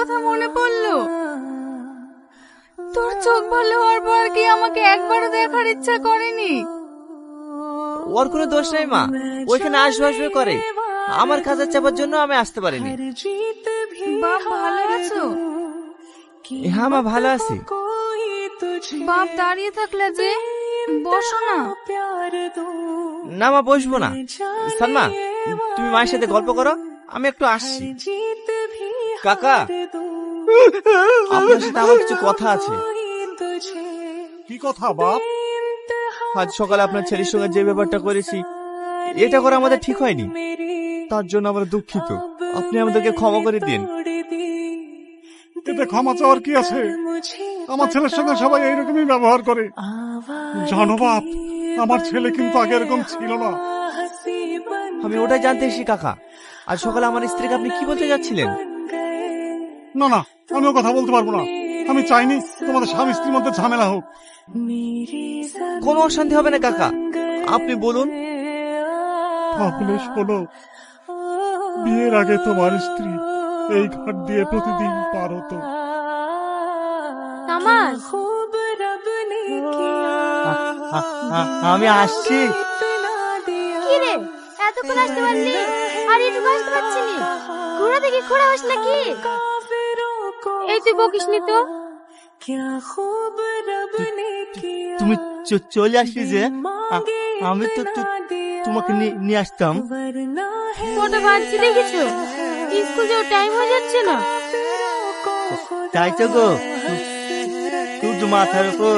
কথা মনে পড়ল? তোর চোখ ভালো হওয়ার পর কি আমাকে একবারও দেখার ইচ্ছা করেনি? ওর কোনো দোষ নেই মা। ওইখানে আসবে আসবে করে। আমার কাজের চাপার জন্য আমি আসতে পারিনি। বাপ ভালো আছো? হ্যাঁ মা ভালো আছি। বাপ দাঁড়িয়ে থাকলে যে বসো না। না মা বসবো না। সালমা তুমি মায়ের সাথে গল্প করো আমি একটু আসছি। কাকা আপনার সাথে আমার কিছু কথা আছে। কি কথা বাপ? আজ সকালে আপনার ছেলের সঙ্গে যে ব্যাপারটা করেছি এটা করা আমাদের ঠিক হয়নি। তার জন্য আমরা দুঃখিত। আপনি আমাদেরকে ক্ষমা করে দিন। এতে ক্ষমা চাওয়ার কি আছে? আমার ছেলের সঙ্গে সবাই এইরকমই ব্যবহার করে। জানো বাপ আমার ছেলে কিন্তু আগে এরকম ছিল না। আমি ওটাই জানতে এসেছি কাকা। আজ সকালে আমার স্ত্রীকে আপনি কি বলতে যাচ্ছিলেন? না না আমি ও কথা বলতে পারব না। আমি চাইনি তোমাদের স্বামী স্ত্রীর মধ্যে ঝামেলা হোক। কোনো অশান্তি হবে না কাকা। আপনি বলুন। তাহলে শোনো বিয়ের আগে তোমার স্ত্রী এই ঘাট দিয়ে প্রতিদিন পার হতো। আমি আসছি। কি রে এতক্ষণ আসতে পারলি? আর একটু আসতে পারছি নি ঘোড়া দেখি ঘোড়া হস নাকি? এই তুই বকিস নি তো। তুমি চলে আসলি যে আমি তো তোমাকে নিয়ে আসতাম। বাজছে দেখেছ? স্কুল যাওয়ার টাইম হয়ে যাচ্ছে না। তাই তো গো তুই মাথার উপর।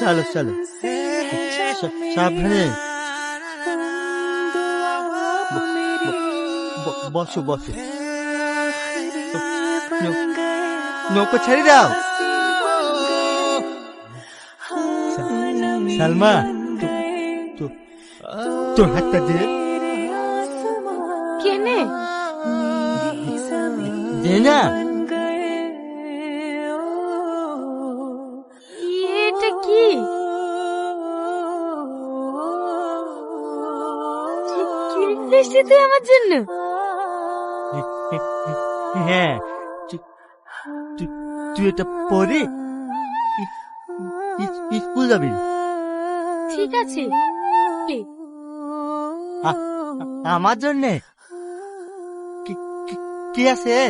চলো চলো। সাবধানে। বসো বসো। নৌকো ছেড়ে দাও সালমা তোর হাতটা দে কেনে দে না এটা কি তুই আমার জন্য হ্যাঁ তুই- এটা পরে স্কুল যাবি? ঠিক আছে। আমার জন্যে? কি- আছে?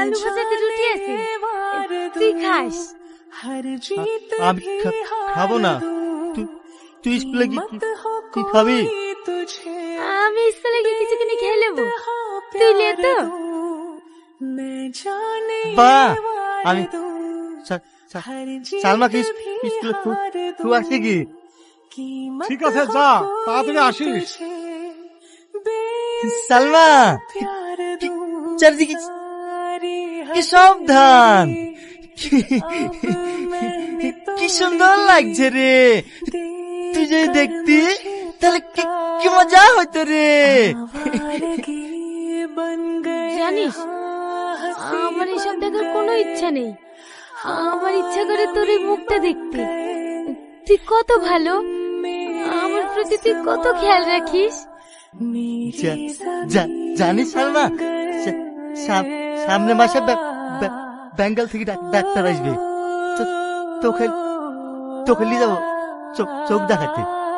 আলু ভাজাতে রুটি আছে। তুই খাস। আমি খাব না। তুই স্কুলে কি খাবি? আমি স্কুলে গিয়ে কিছু কিনে খেয়ে নেব। তুই লে তো। বা আমি সা- সা- সালমাকে ইস- স্কুলে তুই আসি কি ঠিক আছে যা তাড়াতাড়ি আসিস। সালমা চারদিকে কি সাবধান। কি সুন্দর লাগছে রে। তুই যদি দেখতি তাহলে কি কি মজা হতো রে। জানিস আমার এসব দেখার কোনো ইচ্ছা নেই। আমার ইচ্ছা করে তোর এই মুখটা দেখতে। তুই কত ভালো। আমার প্রতি তুই কত খেয়াল রাখিস। জানিস সালমা সামনে মাসে বেঙ্গল থেকে ডাক- ডাক্তার আসবে। তোকে তোকে নিয়ে যাব। চোখ দেখাতে।